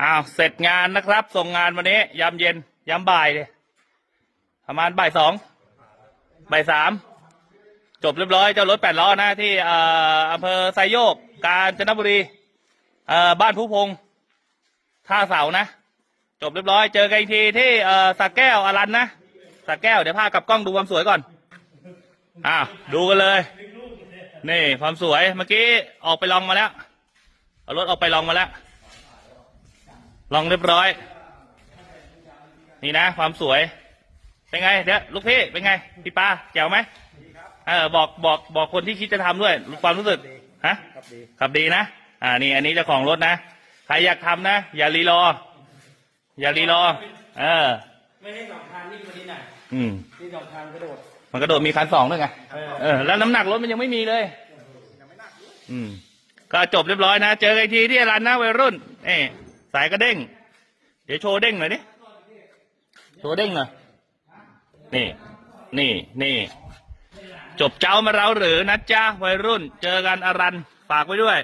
อ้าวเสร็จงานนะครับ ส่งงานวันนี้ยามเย็นยามบ่ายเลยประมาณบ่ายสองบ่ายสามจบเรียบร้อยเจ้ารถแปดล้อนะ ที่อำเภอไซโยก กาญจนบุรีบ้านผู้พงท่าเสานะ จบเรียบร้อยเจอกันอีกทีที่สักแก้วอรันนะสักแก้วเดี๋ยวพากลับกล้องดูความสวยก่อนอ้าวดูกันเลย นี่ความสวยเมื่อกี้ออกไปลองมาแล้วเอารถออกไปลองมาแล้ว ลองเรียบร้อย นี่นะ ความสวย เป็นไง เดี๋ยวลูกพี่เป็นไง พี่ปาแจ๋วไหมเออบอกบอกบอกคนที่คิดจะทำด้วยความรู้สึกฮะครับดีขับดีนะอ่านี่อันนี้เจ้าของรถนะใครอยากทำนะ อย่ารีรอ อย่ารีรอ เออ ไม่ให้สองทางนี่คนนี้หน่อยอืมนี่สองทางกระโดดมันกระโดดมีคันสองด้วยไงเออเออแล้วน้ำหนักรถมันยังไม่มีเลยอืมก็จบเรียบร้อยนะ เจอกันอีกทีที่ร้านนะวัยรุ่นเอ้ สายก็เด้ง เดี๋ยวโชว์เด้งหน่อยดิโชว์เด้งหน่อยนี่ นี่นี่ จบเจ้ามาเราหรือนะจ๊ะวัยรุ่น เจอกันอรันฝากไว้ด้วย